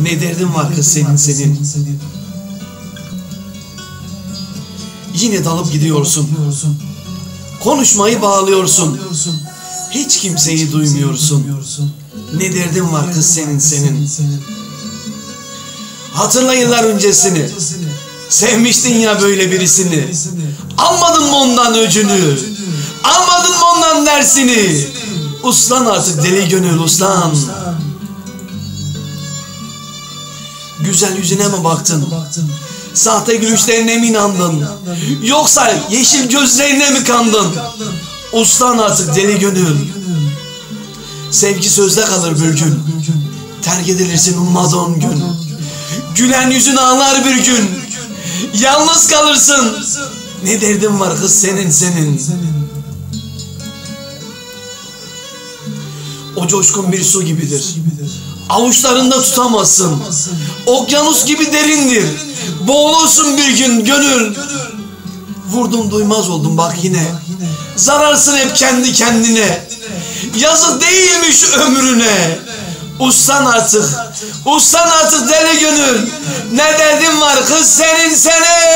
Ne derdin var kız senin senin? Yine dalıp gidiyorsun. Konuşmayı bağlıyorsun. Hiç kimseyi duymuyorsun. Ne derdin var kız senin senin? Hatırla yıllar öncesini. Sevmiştin ya böyle birisini. Almadın mı ondan öcünü? Almadın mı ondan dersini? Uslan artık deli gönül uslan Güzel yüzüne mi baktın? Sahte gülüşlerine mi inandın? Yoksa yeşil gözlerine mi kandın? Uslan artık deli gönül. Sevgi sözde kalır bir gün Terk edilirsin ummadığın gün. Gülen yüzün ağlar bir gün. Yalnız kalırsın. Ne derdin var kız senin senin? O coşkun bir su gibidir Avuçlarında tutamazsın. Okyanus gibi derindir. Boğulursun bir gün gönül. Vurdum duymaz oldum bak yine. Zararsın hep kendi kendine. Yazık değilmiş ömrüne. Uslan artık. Uslan artık deli gönül. Ne derdin var kız senin senin